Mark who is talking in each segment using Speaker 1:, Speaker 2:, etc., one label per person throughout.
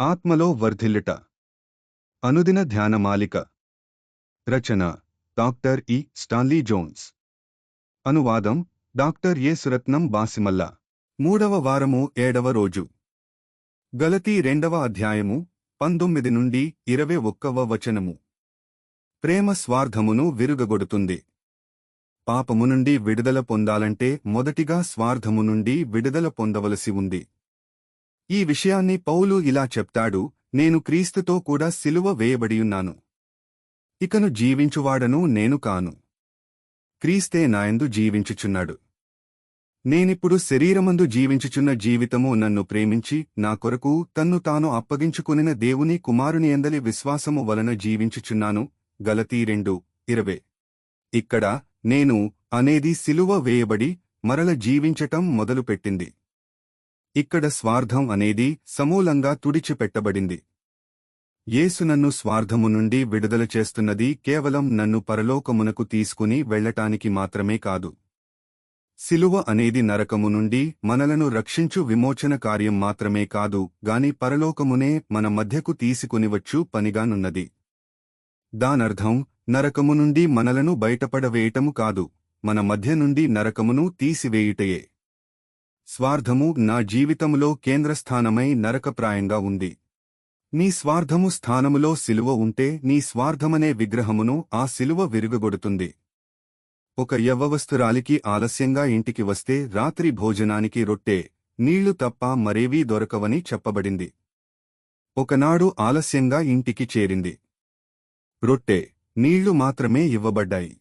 Speaker 1: ఆత్మలో వర్ధిల్లుట. అనుదిన ధ్యానమాలిక రచన డాక్టర్ ఇ. Stanley Jones. అనువాదం డాక్టర్ ఏ. సురత్నం బాసిమల్ల. మూడవ వారము ఏడవ రోజు. గలతీ రెండవ అధ్యాయము పంతొమ్మిది నుండి ఇరవై ఒక్కవ వచనము. ప్రేమ స్వార్థమును విరుగగొడుతుంది. పాపము నుండి విడుదల పొందాలంటే మొదటిగా స్వార్థము నుండి విడుదల పొందవలసి ఉంది. ఈ విషయాన్ని పౌలు ఇలా చెప్తాడు నేను క్రీస్తుతో కూడా సిలువ వేయబడియున్నాను ఇకను జీవించువాడను నేను కాను. క్రీస్తే నాయందు జీవించుచున్నాడు. నేనిప్పుడు శరీరమందు జీవించుచున్న జీవితము నన్ను ప్రేమించి నా కొరకు తన్ను తాను అప్పగించుకునిన దేవుని కుమారుని ఎందలి విశ్వాసము వలన జీవించుచున్నాను. గలతీ రెండు ఇరవే. ఇక్కడ నేను అనేది సిలువ వేయబడి మరల జీవించటం మొదలుపెట్టింది. ఇక్కడ స్వార్థం అనేది సమూలంగా తుడిచిపెట్టబడింది. యేసు నన్ను స్వార్థము నుండి విడుదల చేస్తున్నది కేవలం నన్ను పరలోకమునకు తీసుకుని వెళ్ళటానికి మాత్రమే కాదు. సిలువ అనేది నరకము నుండి మనలను రక్షించు విమోచన కార్యం మాత్రమే కాదు గాని పరలోకమునే మన మధ్యకు తీసుకునివచ్చు పనిగానున్నది దానర్థం నరకము నుండి మనలను బయటపడవేయటము కాదు మన మధ్య నుండి నరకమును తీసివేయుటయే. స్వార్థము నా జీవితములో కేంద్రస్థానమై నరకప్రాయంగా ఉంది. నీ స్వార్థము స్థానములో సిలువ ఉంటే నీ స్వార్థమనే విగ్రహమును ఆ సిలువ విరుగగొడుతుంది ఒక యవ్వవస్తురాలికి ఆలస్యంగా ఇంటికి వస్తే రాత్రి భోజనానికి రొట్టె నీళ్ళు తప్ప మరేవీ దొరకవని చెప్పబడింది. ఒకనాడు ఆలస్యంగా ఇంటికి చేరింది. రొట్టె నీళ్ళు మాత్రమే ఇవ్వబడ్డాయి.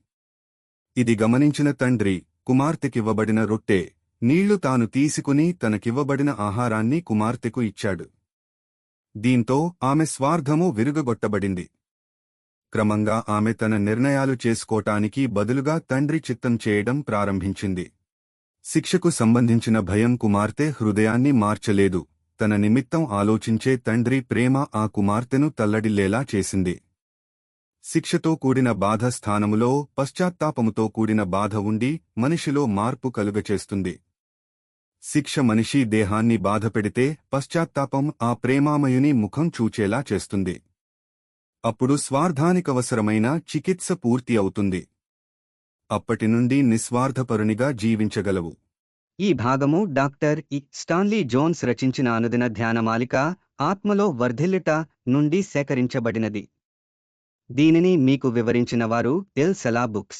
Speaker 1: ఇది గమనించిన తండ్రి కుమార్తెకివ్వబడిన రొట్టె నీళ్ళు తాను తీసుకుని తనకివ్వబడిన ఆహారాన్ని కుమార్తెకు ఇచ్చాడు. దీంతో ఆమె స్వార్థము విరుగగొట్టబడింది క్రమంగా ఆమె తన నిర్ణయాలు చేసుకోటానికి బదులుగా తండ్రి చిత్తం చేయడం ప్రారంభించింది. శిక్షకు సంబంధించిన భయం కుమార్తె హృదయాన్ని మార్చలేదు. తన నిమిత్తం ఆలోచించే తండ్రి ప్రేమ ఆ కుమార్తెను తల్లడిల్లేలా చేసింది. శిక్షతో కూడిన బాధ స్థానములో పశ్చాత్తాపముతో కూడిన బాధ ఉండి మనిషిలో మార్పు కలుగచేస్తుంది. శిక్ష మనిషి దేహాన్ని బాధపెడితే పశ్చాత్తాపం ఆ ప్రేమామయుని ముఖం చూచేలా చేస్తుంది. అప్పుడు స్వార్థానికవసరమైన చికిత్స పూర్తి అవుతుంది. అప్పటి నుండి నిస్వార్థపరునిగా జీవించగలవు.
Speaker 2: ఈ భాగము డాక్టర్ ఇ. స్టాన్లీ జోన్స్ రచించిన అనుదిన ధ్యానమాలిక ఆత్మలో వర్ధిల్లుట నుండి సేకరించబడినది. దీనిని మీకు వివరించిన వారు ఎల్. సెలా బుక్స్.